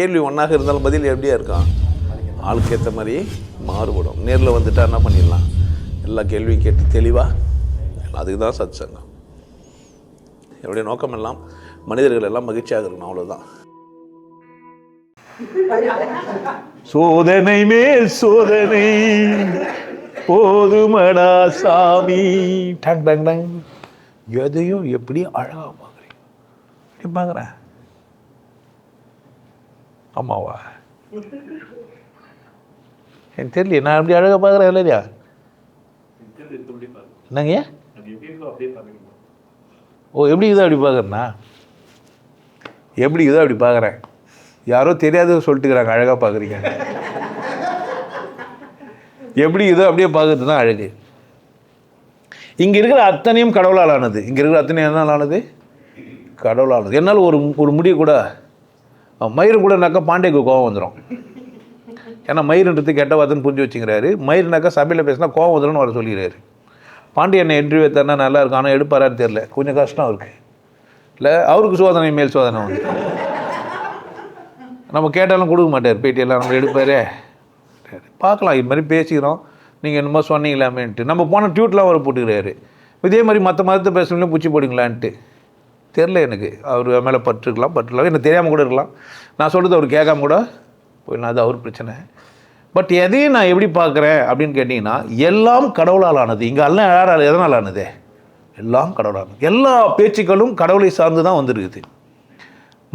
கேள்வி ஒன்றாக இருந்தாலும் பதில் எப்படியா இருக்கான் ஆளுக்கு ஏற்ற மாதிரி மாறுபடும். நேரில் வந்துட்டா என்ன பண்ணிடலாம்? எல்லா கேள்வியும் கேட்டு தெளிவாக அதுக்கு தான் சத் சங்கம் என்னுடைய நோக்கம் எல்லாம் மனிதர்கள் எல்லாம் மகிழ்ச்சியாக இருக்கணும் அவ்வளோதான் சோதனை மேல் சோதனை. போதுமடா சாமி. டங் டங் டங் எதையும் எப்படி அழகா பார்க்குறீங்க? எப்படி பார்க்குறேன். ஆமாவா? எனக்கு தெரியல நான் அப்படி அழகாக பார்க்குறேன் இல்லையா? என்னங்க? ஓ எப்படி இதை அப்படி பார்க்குறேண்ணா எப்படி இதோ அப்படி பார்க்குறேன்? யாரோ தெரியாத சொல்லிட்டுக்கிறாங்க அழகாக பார்க்குறீங்க. எப்படி இதோ அப்படியே பார்க்கறது தான் அழகு. இங்கே இருக்கிற அத்தனையும் கடவுளால் ஆனது. இங்கே இருக்கிற அத்தனையும் என்னால் ஆனது? கடவுளானது என்னால் ஒரு ஒரு முடிய கூட மயிறு கூடனாக்கா பாண்டியக்கு கோவம் வந்துடும் ஏன்னா மயிருன்றது கெட்ட வார்த்தைன்னு புரிஞ்சு வச்சுக்கிறாரு. மயிர்னாக்கா சபையில் பேசினா கோவம் வந்துடும்னு வர சொல்லிடுறாரு பாண்டிய என்ன இன்டர்வியூ எடுத்தாருன்னா நல்லா இருக்கும். ஆனால் எடுப்பாரான்னு தெரில கொஞ்சம் கஷ்டம் அவருக்கு. இல்லை அவருக்கு சோதனை மேல் சோதனை வந்து நம்ம கேட்டாலும் கொடுக்க மாட்டார். பேட்டியெல்லாம் நம்ம எடுப்பாரே. பார்க்கலாம். இது மாதிரி பேசிக்கிறோம். நீங்கள் என்னமோ சொன்னீங்களாமேன்ட்டு. நம்ம போன டியூட்லாம் அவர் போட்டுக்கிறாரு. இதே மாதிரி மற்ற மதத்தை பேசுகிறவங்களையும் பூச்சி போடுங்களான்ட்டு தெரில எனக்கு. அவர் மேலே பற்றுக்கலாம் பற்றுலாம் எனக்கு தெரியாமல் கூட இருக்கலாம். நான் சொல்கிறது அவர் கேட்காம கூட போயிடலாம் அது அவர் பிரச்சனை. பட் எதையும் நான் எப்படி பார்க்குறேன் அப்படின்னு கேட்டிங்கன்னா எல்லாம் கடவுளால் ஆனது இங்கே எல்லாம் யாரால் எதனால் ஆனது? எல்லாம் கடவுளால் எல்லா பேச்சுக்களும் கடவுளை சார்ந்து தான் வந்திருக்குது.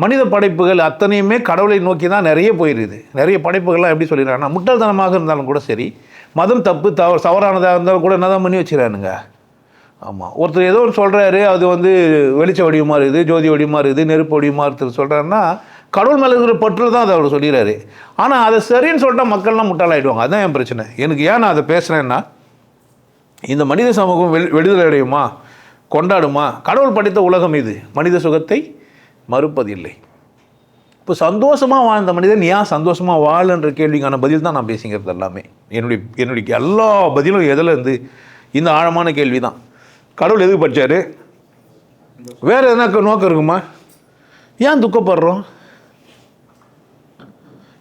மனித படைப்புகள் அத்தனையுமே கடவுளை நோக்கி தான் நிறைய போயிருக்குது. நிறைய படைப்புகள்லாம் எப்படி சொல்லிடுறாங்கன்னா முட்டாள்தனமாக இருந்தாலும் கூட சரி மதம் தப்பு தவறு தவறானதாக இருந்தாலும் கூட என்ன தான் பண்ணி வச்சுக்கிறானுங்க? ஆமாம் ஒருத்தர் ஏதோ ஒன்று சொல்கிறாரு அது வந்து வெளிச்ச வடிவமாக இருக்குது ஜோதி வடிவமாக இருக்குது நெருப்பு வடிவமாக இருக்குது சொல்கிறாருன்னா கடவுள் மேலே இருக்கிற பற்றில் தான் அதை அவர் சொல்லிடுறாரு. ஆனால் அதை சரின்னு சொல்லிட்டா மக்கள்லாம் முட்டாளாயிடுவாங்க. அதுதான் என் பிரச்சனை. எனக்கு ஏன் நான் அதை பேசுகிறேன்னா இந்த மனித சமூகம் வெ விடுதலை அடையுமா? கொண்டாடுமா? கடவுள் படைத்த உலகம் இது. மனித சுகத்தை மறுப்பதில்லை. இப்போ சந்தோஷமாக வாழ்ந்த மனிதன் ஏன் சந்தோஷமாக வாழன்ற கேள்விக்கான பதில் தான் நான் பேசிக்கிறது எல்லாமே. என்னுடைய என்னுடைய எல்லா பதிலும் எதில் இருந்து இந்த ஆழமான கேள்வி தான் கடவுள் எதுக்கு படித்தார் வேறு எதனா நோக்கம் இருக்குமா? ஏன் துக்கப்படுறோம்?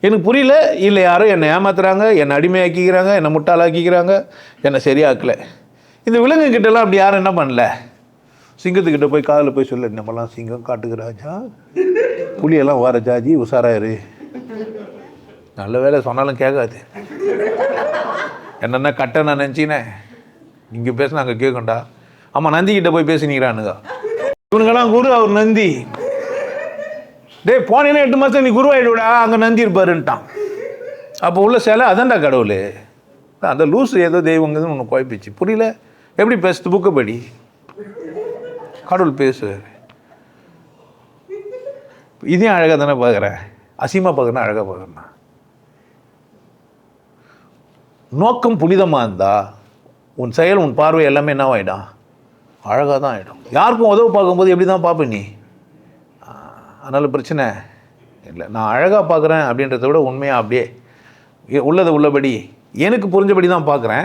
எனக்கு புரியல. இல்லை யாரோ என்னை ஏமாத்துறாங்க என்னை அடிமையாக்கிக்கிறாங்க என்னை முட்டாளாக்கிக்கிறாங்க என்னை சரியாக்கலை. இந்த விலங்குகிட்டலாம் அப்படி யாரும் என்ன பண்ணல? சிங்கத்துக்கிட்ட போய் காதில் போய் சொல்ல நம்மலாம் சிங்கம் காட்டுக்கு ராஜா. புலியெல்லாம் வர ஜாஜி உஷாராயிரு. நல்ல வேலை சொன்னாலும் கேட்காது. என்னென்ன கட்ட நான் நினச்சினேன் இங்கே பேசினா அங்கே கேட்கும்டா ஆமாம் நந்திக்கிட்ட போய் பேசினீங்களானுங்க இவனுங்கெல்லாம் குரு அவர் நந்தி. டேய் போனேன்னா எட்டு மாதம் நீ குருவாயிடுவிடா அங்கே நந்தி இருப்பாருன்ட்டான். அப்போ உள்ள சிலை அதான்டா கடவுள். அந்த லூஸ் ஏதோ தெய்வங்கிறது ஒன்று குழப்பிச்சு. புரியல? எப்படி பேசுது புக்கு படி. கடவுள் பேசுவார். இதையும் அழகாக தானே பார்க்குறேன். அசிமா பார்க்குறேன் அழகாக பார்க்குறேன்? நோக்கம் புனிதமாக இருந்தா உன் செயல் உன் பார்வை எல்லாமே என்ன அழகாக தான் ஆகிடும் யாருக்கும் உதவு பார்க்கும்போது எப்படி தான் பார்ப்பேன் நீ அதனால் பிரச்சனை இல்லை. நான் அழகாக பார்க்குறேன் அப்படின்றத விட உண்மையாக அப்படியே உள்ளதை உள்ளபடி. எனக்கு புரிஞ்சபடி தான் பார்க்குறேன்.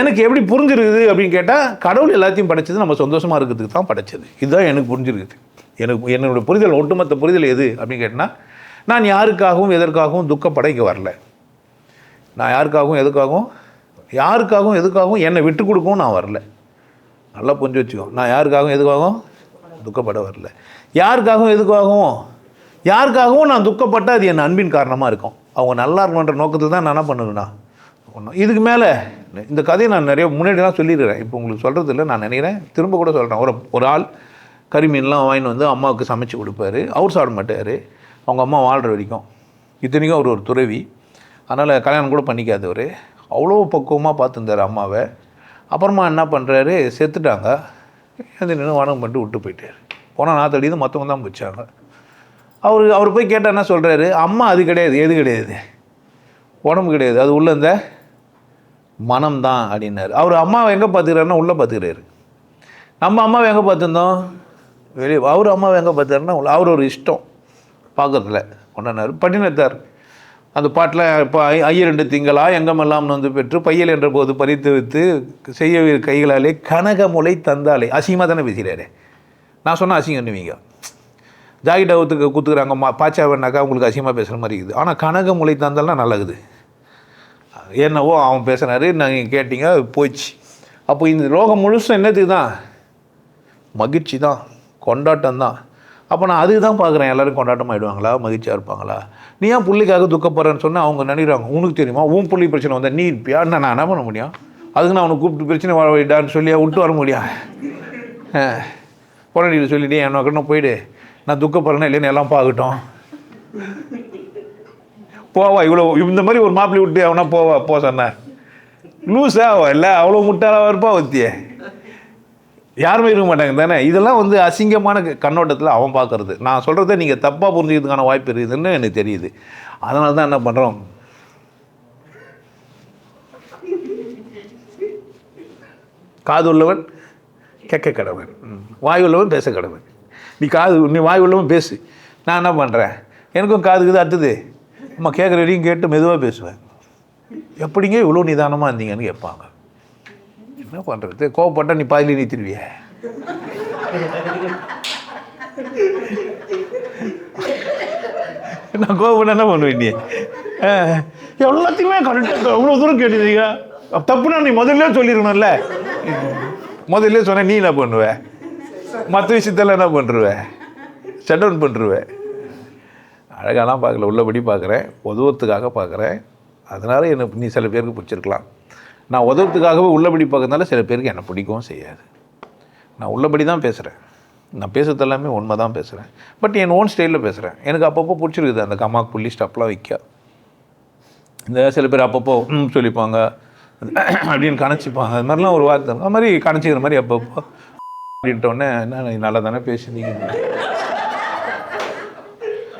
எனக்கு எப்படி புரிஞ்சிருக்குது அப்படின்னு கேட்டால் கடவுள் எல்லாத்தையும் படைச்சது நம்ம சந்தோஷமாக இருக்கிறதுக்கு தான் படைச்சது. இதுதான் எனக்கு புரிஞ்சிருக்குது. எனக்கு என்னுடைய புரிதல் ஒட்டுமொத்த புரிதல் எது அப்படின்னு கேட்டால் நான் யாருக்காகவும் எதற்காகவும் துக்கப்பட இங்கே வரல. நான் யாருக்காகவும் எதுக்காகவும் யாருக்காகவும் எதுக்காகவும் என்னை விட்டு கொடுக்கவும் நான் வரல. நல்லா புரிஞ்சு வச்சுக்கோ. நான் யாருக்காகவும் எதுக்காகவும் துக்கப்பட வரல. யாருக்காகவும் எதுக்காகவும்? யாருக்காகவும் நான் துக்கப்பட்ட அது என் அன்பின் காரணமாக இருக்கும். அவங்க நல்லா இருக்கணுன்ற நோக்கத்தில் தான் நான் என்ன பண்ணுவேண்ணா ஒன்றும் இதுக்கு மேலே இந்த கதையை நான் நிறைய முன்னாடிலாம் சொல்லிடுறேன் இப்போ உங்களுக்கு சொல்கிறது இல்லை நான் நினைக்கிறேன். திரும்ப கூட சொல்கிறேன் ஒரு ஒரு ஆள் கறிமீன்லாம் வாங்கிட்டு வந்து அம்மாவுக்கு சமைச்சு கொடுப்பாரு. அவர் சாப்பிட மாட்டார். அவங்க அம்மா வாழ்கிற வரைக்கும். இத்தனைக்கும் அவர் ஒரு துறவி. அதனால் கல்யாணம் கூட பண்ணிக்காதவர். அவ்வளோ பக்குவமாக பார்த்துருந்தார் அம்மாவை. அப்புறமா என்ன பண்ணுறாரு செத்துட்டாங்க. அது நின்று வணக்கம் பண்ணிட்டு விட்டு போயிட்டார். போனால் நாத்தடிது மற்றவங்க தான் பிடிச்சாங்க அவர் அவர் போய் கேட்டால் என்ன சொல்கிறாரு அம்மா அது கிடையாது எது கிடையாது? உடம்பு கிடையாது. அது உள்ள இந்த மனம் தான் அப்படின்னாரு. அவர் அம்மாவை எங்கே பார்த்துக்கிறாருன்னா உள்ளே பார்த்துக்கிறாரு நம்ம அம்மாவை எங்கே பார்த்துருந்தோம் வெளியே. அவர் அம்மாவை எங்கே பார்த்தாருன்னா அவர் ஒரு இஷ்டம். பார்க்கறதுல. கொண்டாடினார். பட்டினத்தார் அந்த பாட்டில் இப்போ ஐ ஐயரெண்டு திங்களா எங்கமெல்லாம் வந்து பெற்று பையல் என்ற போது பறித்து வைத்து செய்ய கைகளாலே கனக முளை தந்தாலே. அசிங்கமாக தானே பேசுகிறாரு. நான் சொன்ன அசிங்கம் பண்ணுவீங்க. ஜாக்கெட் அவுத்துக்கு மா பாச்சாவன்னாக்கா உங்களுக்கு அசிங்கமாக பேசுகிற மாதிரி இருக்குது. ஆனால் கனக முளை தந்தாலாம் நல்லது என்னவோ அவன் பேசுனாரு நீங்கள் கேட்டீங்க போயிடுச்சு. அப்போ இந்த லோகம் முழுசும் என்னத்துக்கு தான் மகிழ்ச்சி தான் கொண்டாட்டம் தான் அப்போ நான் அதுக்கு தான் பார்க்குறேன். எல்லோரும் கொண்டாட்டம் ஆகிடுவாங்களா மகிழ்ச்சியாக இருப்பாங்களா? நீ ஏன் பிள்ளைக்காக துக்கப்படுறேன்னு சொன்னால் அவங்க நினைக்கிறாங்க உனக்கு தெரியுமா? உன் புள்ளி பிரச்சனை வந்தால் நீ இருப்பியா நான் என்ன பண்ண முடியும்? அதுக்கு நான் அவனை கூப்பிட்டு பிரச்சனை வர வைடான்னு சொல்லி விட்டு வர முடியும். பொண்ணு சொல்லிட்டு என்ன கண்ணு போயிடு. நான் துக்கப்படுறேன்னா இல்லைன்னு எல்லாம் பார்க்கட்டும். போவா இவ்வளோ இந்த மாதிரி ஒரு மாப்பிள்ளை விட்டு அவனா போவா போ சொன்னார் லூஸா இல்லை? அவ்வளோ முட்டாளாக இருப்பா ஒத்தியே யாருமே இருக்க மாட்டாங்க தானே? இதெல்லாம் வந்து அசிங்கமான கண்ணோட்டத்தில் அவன் பார்க்கறது நான் சொல்கிறத நீங்கள் தப்பாக புரிஞ்சுக்கிறதுக்கான வாய்ப்பு இருக்குதுன்னு எனக்கு தெரியுது. அதனால தான் என்ன பண்ணுறோம் காது உள்ளவன் கேட்க கடவன் ம். வாய் உள்ளவன் பேச கடவன் நீ காது நீ வாய் உள்ளவன் பேசு. நான் என்ன பண்ணுறேன் எனக்கும் காதுக்கு இது அடுத்தது அம்மா கேட்குற வரையும் கேட்டு மெதுவாக பேசுவேன். எப்படிங்க இவ்வளோ நிதானமாக இருந்தீங்கன்னு கேட்பாங்க. என்ன பண்ணுறது கோவப்பட்டா நீ பாதிலே நீத்திருவிய நான் கோவப்பட்ட என்ன பண்ணுவேன் நீ? எல்லாத்தையுமே கரெக்டாக அவ்வளோ தூரம் கேட்டுருக்கீங்க. தப்புனா நீ முதல்ல சொல்லிடணும்ல முதல்ல சொன்ன நீ என்ன பண்ணுவ? மற்ற விஷயத்தெல்லாம் என்ன பண்ணுருவ ஷட் டவுன் பண்ணுருவேன் அழகாலாம் பார்க்கல உள்ளபடி பார்க்குறேன். உதவத்துக்காக பார்க்குறேன். அதனால் எனக்கு நீ சில பேருக்கு பிடிச்சிருக்கலாம். நான் உதவுறதுக்காகவே உள்ளபடி பார்க்கறதுனால சில பேருக்கு என்னை பிடிக்கவும் செய்யாது. நான் உள்ளபடி தான் பேசுகிறேன் நான் பேசுறது எல்லாமே உண்மை தான் பேசுகிறேன் பட் என் ஓன் ஸ்டைலில் பேசுகிறேன் எனக்கு அப்பப்போ பிடிச்சிருக்குது. அந்த கமாக் புள்ளி ஸ்டப்லாம் வைக்க. இந்த சில பேர் அப்பப்போ ம் சொல்லிப்பாங்க. அப்படின்னு கணச்சிப்பாங்க. அது மாதிரிலாம் ஒரு வார்த்தை. அது மாதிரி கணச்சிக்கிற மாதிரி அப்பப்போ. அப்படின்ட்டோடனே என்ன நல்லா தானே பேசுனீங்க?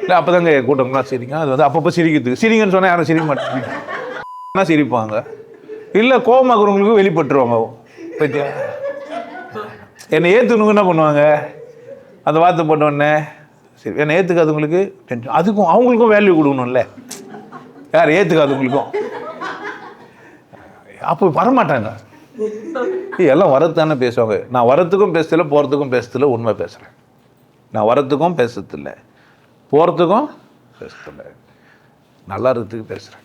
இல்லை அப்போ தாங்க கூட்டம்லாம் சிரிங்க அது வந்து அப்பப்போ சிரிக்கிறதுக்கு சிரிங்கன்னு சொன்னால் யாரும் சிரிக்க மாட்டேங்க. சிரிப்பாங்க. இல்லை கோவமாக்குறவங்களுக்கு வெளிப்பட்டுருவாங்க. பத்தியா என்னை ஏற்றுனவங்க என்ன பண்ணுவாங்க? அந்த வார்த்தை போட்ட உடனே சரி என்னை ஏற்றுக்காதவங்களுக்கு டென்ஷன் அதுக்கும் அவங்களுக்கும் வேல்யூ கொடுக்கணும்ல. யார் ஏற்றுக்காதவங்களுக்கும் அப்போ வரமாட்டாங்க. எல்லாம் வரத்தானே பேசுவாங்க. நான் வரத்துக்கும் பேசல போகிறதுக்கும் பேசுறதில்ல உண்மை பேசுகிறேன் நான் வரத்துக்கும் பேசுறதில்ல. போகிறதுக்கும் பேசுறதில்ல. நல்லா இருக்கிறதுக்கு பேசுகிறேன்